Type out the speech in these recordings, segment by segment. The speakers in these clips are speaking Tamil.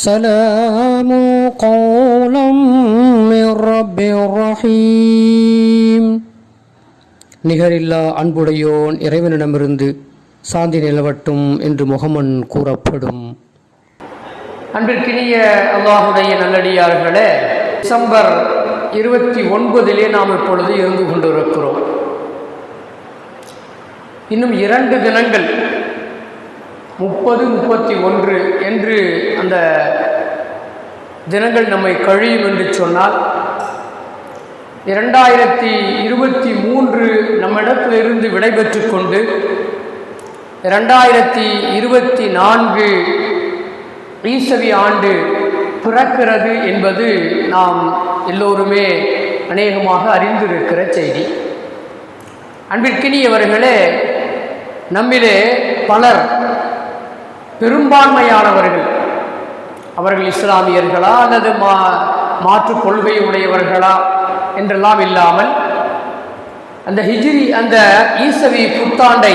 سلام قولا من رب رحيم நிகரில்லா அன்புடையோன் இறைவனிடமிருந்து சாந்தி நிலவட்டும் என்று முகமன் கூறப்படும் அன்பிற்கினிய அல்லாஹுடைய நல்லடியார்களே டிசம்பர் இருபத்தி ஒன்பதிலே நாம் இப்பொழுது இருந்து கொண்டிருக்கிறோம் இன்னும் இரண்டு தினங்கள் முப்பது முப்பத்தி ஒன்று என்று அந்த தினங்கள் நம்மை கழியும் என்று சொன்னால் இரண்டாயிரத்தி இருபத்தி மூன்று நம்மிடத்திலிருந்து விடைபெற்று கொண்டு இரண்டாயிரத்தி இருபத்தி நான்கு ஈசவி ஆண்டு பிறக்கிறது என்பது நாம் எல்லோருமே அநேகமாக அறிந்திருக்கிற செய்தி. அன்பிற்கினியவர்களே நம்மிலே பலர் பெரும்பான்மையானவர்கள். அவர்கள் இஸ்லாமியர்களா அல்லது மா மாற்று கொள்கை உடையவர்களா என்றெல்லாம் இல்லாமல் அந்த ஹிஜிரி அந்த ஈசவி புத்தாண்டை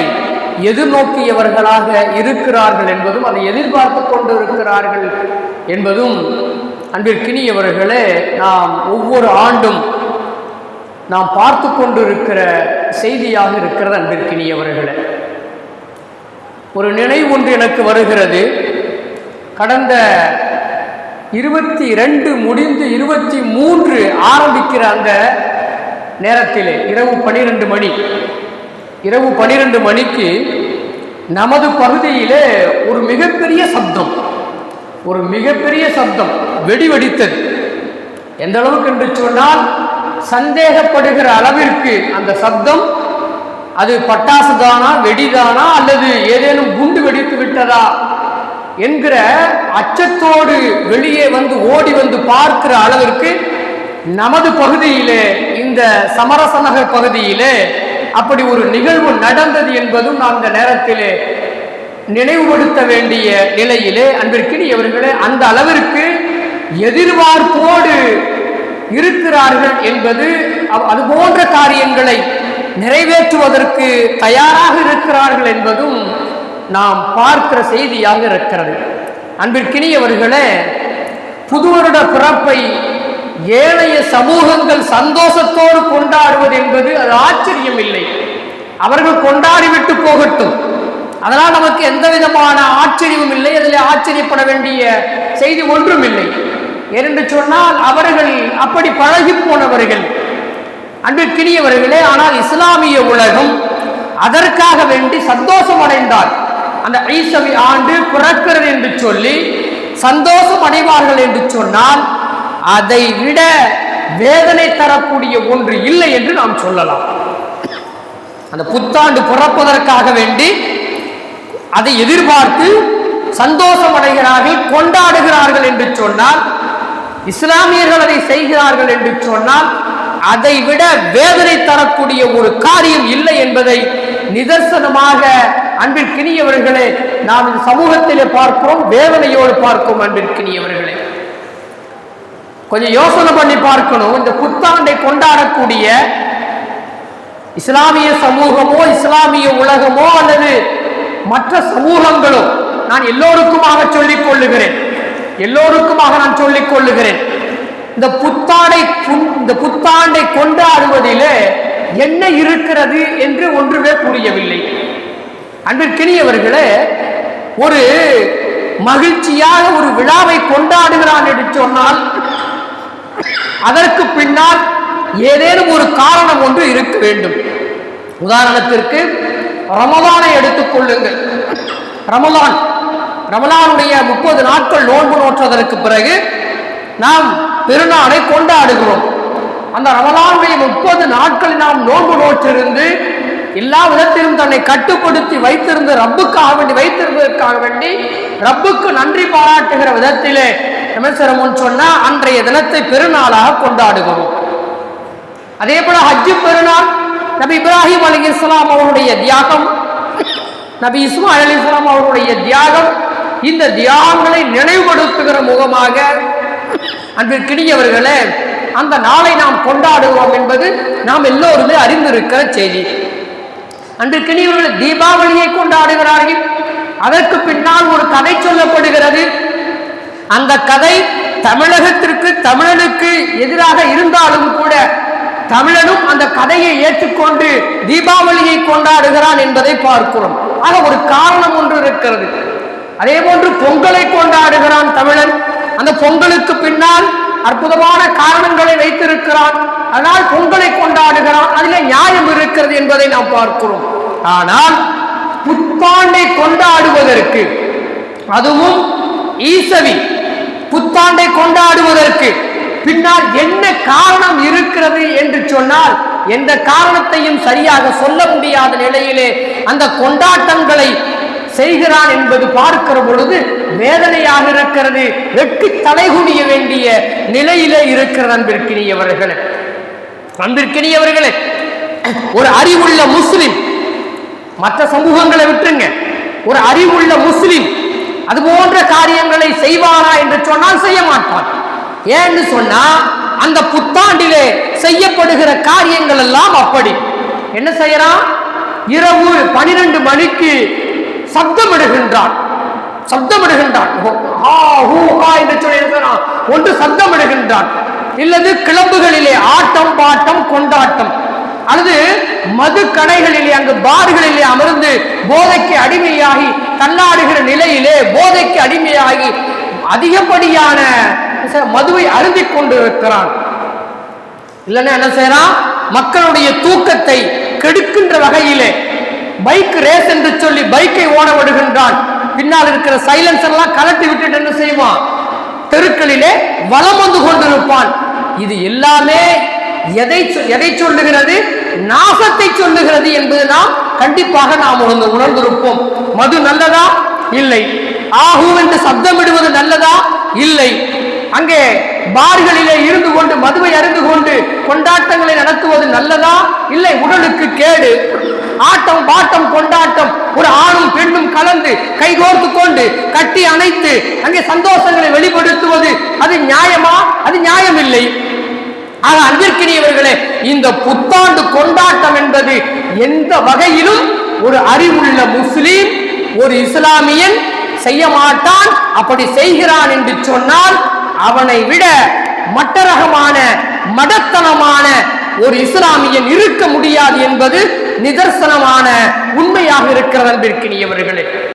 எதிர்நோக்கியவர்களாக இருக்கிறார்கள் என்பதும் அதை எதிர்பார்த்து கொண்டு இருக்கிறார்கள் என்பதும் அன்பிற்கினியவர்களே நாம் ஒவ்வொரு ஆண்டும் நாம் பார்த்து கொண்டிருக்கிற செய்தியாக இருக்கிறது அன்பிற்கினியவர்களே. ஒரு நினைவு ஒன்று எனக்கு வருகிறது. கடந்த இருபத்தி ரெண்டு முடிந்து இருபத்தி மூன்று ஆரம்பிக்கிற அந்த நேரத்திலே இரவு பனிரெண்டு மணி. இரவு பனிரெண்டு மணிக்கு நமது பகுதியிலே ஒரு மிகப்பெரிய சப்தம். ஒரு மிகப்பெரிய சப்தம் வெடி வெடித்தது. எந்த அளவுக்கு என்று சொன்னால் சந்தேகப்படுகிற அளவிற்கு அந்த சப்தம் அது பட்டாசு தானா வெடிதானா அல்லது ஏதேனும் குண்டு வெடித்து விட்டதா என்கிற அச்சத்தோடு வெளியே வந்து ஓடி வந்து பார்க்கிற அளவிற்கு நமது பகுதியிலே இந்த சமரச நகர் பகுதியிலே அப்படி ஒரு நிகழ்வு நடந்தது என்பதும் நான் அந்த நேரத்திலே நினைவுபடுத்த வேண்டிய நிலையிலே அன்பிற்கினியவர்களே அந்த அளவிற்கு எதிர்பார்ப்போடு இருக்கிறார்கள் என்பது அது போன்ற காரியங்களை நிறைவேற்றுவதற்கு தயாராக இருக்கிறார்கள் என்பதும் நாம் பார்க்கிற செய்தியாக இருக்கிறது. அன்பிற்கினியவர்களே புது வருட பிறப்பை ஏனைய சமூகங்கள் சந்தோஷத்தோடு கொண்டாடுவது என்பது அது ஆச்சரியம் இல்லை அவர்கள் கொண்டாடிவிட்டு போகட்டும். அதனால் நமக்கு எந்த விதமான ஆச்சரியமும் இல்லை. அதில் ஆச்சரியப்பட வேண்டிய செய்தி ஒன்றும் இல்லை ஏனென்று சொன்னால் அவர்கள் அப்படி பழகி போனவர்கள். அன்பிற்கினியவர்களே ஆனால் இஸ்லாமிய உலகம் அதற்காக வேண்டி சந்தோஷம் அடைந்தார் அந்த ஐசவி ஆண்டு பிறக்கிறது என்று சொல்லி சந்தோஷம் அடைவார்கள் என்று சொன்னால் அதை விட வேதனை தரக்கூடிய ஒன்று இல்லை என்று நாம் சொல்லலாம். அந்த புத்தாண்டு பிறப்பதற்காக வேண்டி அதை எதிர்பார்த்து சந்தோஷம் அடைகிறார்கள் கொண்டாடுகிறார்கள் என்று சொன்னால் இஸ்லாமியர்கள் அதை செய்கிறார்கள் என்று சொன்னால் அதை விட வேதனை தரக்கூடிய ஒரு காரியம் இல்லை என்பதை நிதர்சனமாக அன்பிற்கினியவர்களே நாம் இந்த சமூகத்திலே பார்க்கிறோம் வேதனையோடு பார்க்கும் அன்பிற்கினியவர்களே கொஞ்சம் யோசனை பண்ணி பார்க்கணும். இந்த புத்தாண்டை கொண்டாடக்கூடிய இஸ்லாமிய சமூகமோ இஸ்லாமிய உலகமோ அல்லது மற்ற சமூகங்களோ நான் எல்லோருக்குமாக சொல்லிக் கொள்ளுகிறேன். எல்லோருக்குமாக நான் சொல்லிக் கொள்ளுகிறேன். இந்த புத்தாடை இந்த புத்தாண்டை கொண்டாடுவதிலே என்ன இருக்கிறது என்று ஒன்றுமே புரியவில்லை. அன்பிற்கினியவர்களே ஒரு மகிழ்ச்சியாக ஒரு விழாவை கொண்டாடுகிறான் என்று சொன்னால் அதற்கு பின்னால் ஏதேனும் ஒரு காரணம் ஒன்று இருக்க வேண்டும். உதாரணத்திற்கு ரமலானை எடுத்துக்கொள்ளுங்கள் ரமலான் ரமலானுடைய முப்பது நாட்கள் நோன்பு நோற்றதற்கு பிறகு நாம் பெருநாளை கொண்டாடுகிறோம். அந்த ரமலானுடைய முப்பது நாட்கள் நாம் நோன்பு நோற்றிருந்து எல்லா விதத்திலும் தன்னை கட்டுப்படுத்தி வைத்திருந்து ரப்புக்காக வேண்டி வைத்திருந்ததற்காக வேண்டி ரப்புக்கு நன்றி பாராட்டுகிற விதத்திலே எமசரமுன் சொன்னா அன்றைய தினத்தை பெருநாளாக கொண்டாடுகிறோம். அதே போல ஹஜ்ஜு பெருநாள் நபி இப்ராஹிம் அலி இஸ்லாம் அவருடைய தியாகம் நபி இஸ்மா அலி இஸ்லாம் அவருடைய தியாகம் இந்த தியாகங்களை நினைவுபடுத்துகிற முகமாக அன்பிற்கினியவர்களே அந்த நாளை நாம் கொண்டாடுவோம் என்பது நாம் எல்லோருமே அறிந்திருக்கிற செய்தி. அன்பிற்கினியவர்கள் தீபாவளியை கொண்டாடுகிறார்கள். அதற்கு பின்னால் ஒரு கதை சொல்லப்படுகிறது. அந்த கதை தமிழகத்திற்கு தமிழனுக்கு எதிராக இருந்தாலும் கூட தமிழனும் அந்த கதையை ஏற்றுக்கொண்டு தீபாவளியை கொண்டாடுகிறான் என்பதை பார்க்கிறோம். ஆக ஒரு காரணம் ஒன்று இருக்கிறது. அதே போன்று பொங்கலை கொண்டாடுகிறான் தமிழன். அந்த பொங்கலுக்கு பின்னால் அற்புதமான காரணங்களை வைத்திருக்கிறான். அதனால் பொங்கலை கொண்டாடுகிறான். அதில் நியாயம் இருக்கிறது என்பதை நாம் பார்க்கிறோம். ஆனால் புத்தாண்டை கொண்டாடுவதற்கு அதுவும் ஈசவி புத்தாண்டை கொண்டாடுவதற்கு பின்னால் என்ன காரணம் இருக்கிறது என்று சொன்னால் எந்த காரணத்தையும் சரியாக சொல்ல முடியாத நிலையிலே அந்த கொண்டாட்டங்களை செய்கிறான் என்பது பார்க்கிற பொழுது வேதனையாக இருக்கிறது வெட்டி தலைகுனிய வேண்டிய நிலையில இருக்கிற அன்பிற்கினியவர்களே. அன்பிற்கினியவர்களே ஒரு அறிவுள்ள முஸ்லிம் மற்ற சமூகங்களை விட்டுருங்க. ஒரு அறிவுள்ள முஸ்லிம் அது போன்ற காரியங்களை செய்வாரா என்று சொன்னால் செய்ய மாட்டான். ஏன்னு சொன்னா அந்த புத்தாண்டிலே செய்யப்படுகிற காரியங்கள் எல்லாம் அப்படி. என்ன செய்யறான்? இரவு பனிரெண்டு மணிக்கு சப்தமிடுகின்றான். சப்தமிடுகின்றான். ஆ ஹூ என்று சொல்லி ஒன்று சப்தமிடுகின்றான். இல்லது கிளம்புகளிலே ஆட்டம் பாட்டம் கொண்டாட்டம். அல்லது மது கடைகளிலே அங்கு பார்களிலே அமர்ந்து போதைக்கு அடிமையாகி தள்ளாடுகிற நிலையிலே போதைக்கு அடிமையாகி அதிகப்படியான மதுவை அருந்திக் கொண்டிருக்கிறான். இல்லைன்னா என்ன செய்யறான்? மக்களுடைய தூக்கத்தை கெடுக்கின்ற வகையிலே பைக் ரேஸ் என்று சொல்லி பைக்கை ஓட விடுகின்றான். பின்னால் இருக்கிற சைலன்சர் எல்லாம் கலட்டி விட்டுட்டு என்ன செய்வான்? தெருக்களிலே வலம் வந்து கொண்டிருப்பான். இது எல்லாமே எதை சொ- எதை சொல்லுகிறது? நாசத்தை சொல்லுகிறது என்பது நாம் கண்டிப்பாக நாம் உணர்ந்து உணர்ந்திருப்போம். மது நல்லதா? இல்லை. ஆஹூ என்று சப்தமிடுவது நல்லதா? இல்லை. அங்கே பார்களிலே இருந்து கொண்டு மதுவை அறிந்து கொண்டு கொண்டாட்டங்களை நடத்துவது நல்லதா? இல்லை உடலுக்கு கேடு. ஆட்டம் பாட்டம் கொண்டாட்டம். ஒரு ஆணும் பெண்ணும் கலந்து கைகோர்த்து கொண்டு கட்டி அணைத்து அங்கே சந்தோஷங்களை வெளிப்படுத்துவது அது நியாயமா? அது நியாயமில்லை. ஆக அன்பிற்கினியவர்களே இந்த புத்தாண்டு கொண்டாட்டம் என்பது எந்த வகையிலும் ஒரு அறிவுள்ள முஸ்லீம் ஒரு இஸ்லாமியன் செய்ய மாட்டான் அப்படி செய்கிறான் என்று சொன்னால் அவனை விட மட்டரகமான மடத்தனமான ஒரு இஸ்லாமியன் இருக்க முடியாது என்பது நிதர்சனமான உண்மையாக இருக்கிறது அன்பிற்கினியவர்களே